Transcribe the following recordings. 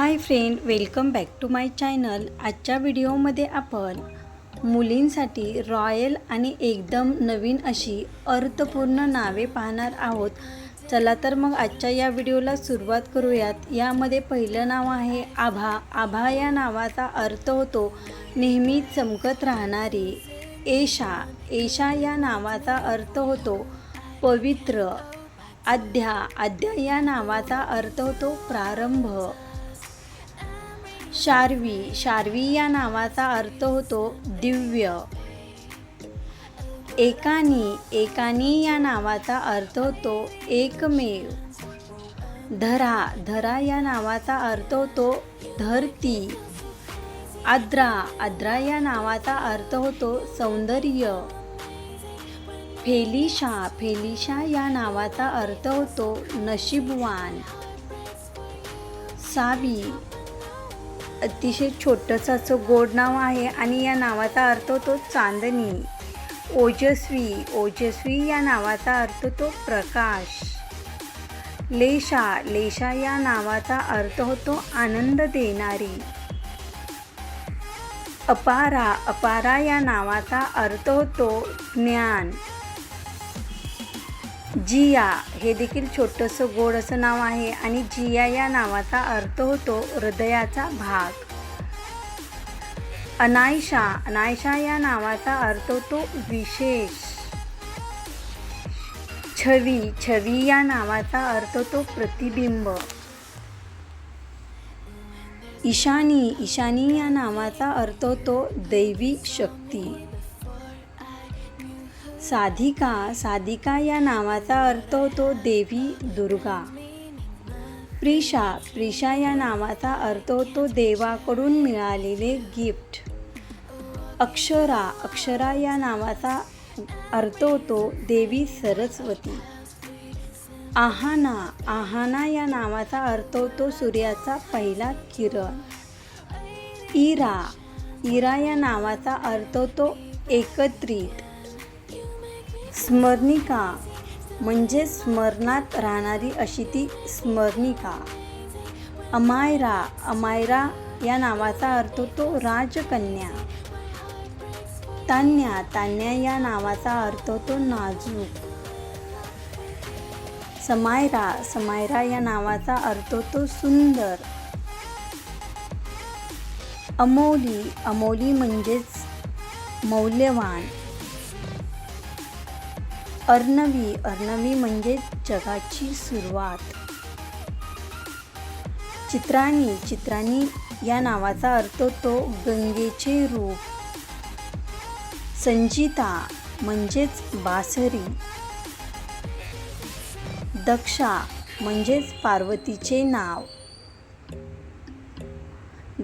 Hi friend welcome back to my channel. आजच्या व्हिडिओमध्ये आपण मुलींसाठी रॉयल आणि एकदम नवीन अशी अर्थपूर्ण नावे पाहणार आहोत. चला तर मग आजच्या या व्हिडिओला सुरुवात करूयात. यामध्ये पहिलं नाव आहे आभा. आभा या नावाचा अर्थ होतो नेहमी चमकत राहणारी. एशा एशा या नावाचा अर्थ होतो पवित्र. आद्या. आद्या या नावाचा अर्थ होतो प्रारंभ. शार्वी. शार्वी या नावाचा अर्थ होतो दिव्य. एकानी. एकानी या नावाचा अर्थ होतो एकमेव. धरा. धरा या नावाचा अर्थ होतो धरती. आद्रा. आद्रा या नावाचा अर्थ होतो सौंदर्य. फेलिशा. फेलिशा या नावाचा अर्थ होतो नशीबवान. सावी. अतिशय छोटंसं असं गोड नाव आहे आणि या नावाचा अर्थ होतो चांदणी. ओजस्वी ओजस्वी या नावाचा अर्थ होतो प्रकाश. लेशा लेशा या नावाचा अर्थ होतो आनंद देणारी. अपारा अपारा या नावाचा अर्थ होतो ज्ञान. जिया हे देखील छोटंसं गोड असं नाव आहे आणि जिया या नावाचा अर्थ होतो हृदयाचा भाग. अनायशा अनायशा या नावाचा अर्थ होतो विशेष. छवी छवी या नावाचा अर्थ होतो प्रतिबिंब. ईशानी ईशानी या नावाचा अर्थ होतो दैवी शक्ती. साधिका साधिका या नावाचा अर्थ होतो देवी दुर्गा. प्रिशा प्रिशा या नावाचा अर्थ होतो देवाकडून मिळालेले गिफ्ट अक्षरा अक्षरा या नावाचा अर्थ होतो देवी सरस्वती. आहाना आहाना या नावाचा अर्थ होतो सूर्याचा पहिला किरण. इरा इरा या नावाचा अर्थ होतो एकत्रित. स्मरणिका. म्हणजे स्मरणात राहणारी अशी ती स्मरणिका. अमायरा अमायरा या नावाचा अर्थ तो राजकन्या. तान्या तान्या या नावाचा अर्थ तो नाजूक. समायरा समायरा या नावाचा अर्थ तो सुंदर. अमोली अमोली म्हणजेच मौल्यवान. अर्णवी अर्णवी म्हणजे जगाची सुरुवात. चित्राणी चित्राणी या नावाचा अर्थ तो गंगेचे रूप. संजिता म्हणजेच बासरी. दक्षा म्हणजेच पार्वतीचे नाव.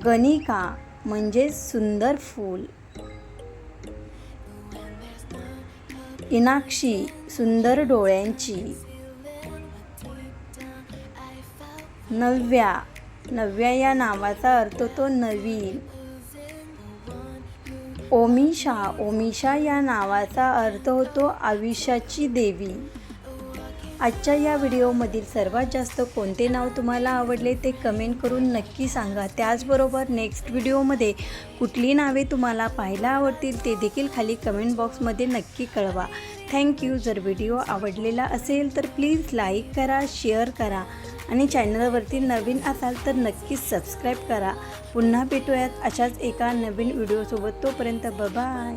गणिका म्हणजेच सुंदर फूल. इनाक्षी सुंदर डोळ्यांची. नव्या नव्या या नावाचा अर्थ तो नवीन. ओमिशा ओमिशा या नावाचा अर्थ होतो आयुष्याची देवी. आजच्या या व्हिडिओमधील सर्वात जास्त कोणते नाव तुम्हाला आवडले ते कमेंट करून नक्की सांगा. त्याचबरोबर नेक्स्ट व्हिडिओमध्ये कुठली नावे तुम्हाला पाहायला आवडतील ते देखील खाली कमेंट बॉक्समध्ये नक्की कळवा. थँक्यू जर व्हिडिओ आवडलेला असेल तर प्लीज लाईक करा शेअर करा आणि चॅनलवरती नवीन असाल तर नक्कीच सबस्क्राईब करा. पुन्हा भेटूयात अशाच एका नवीन व्हिडिओसोबत. तोपर्यंत बबाय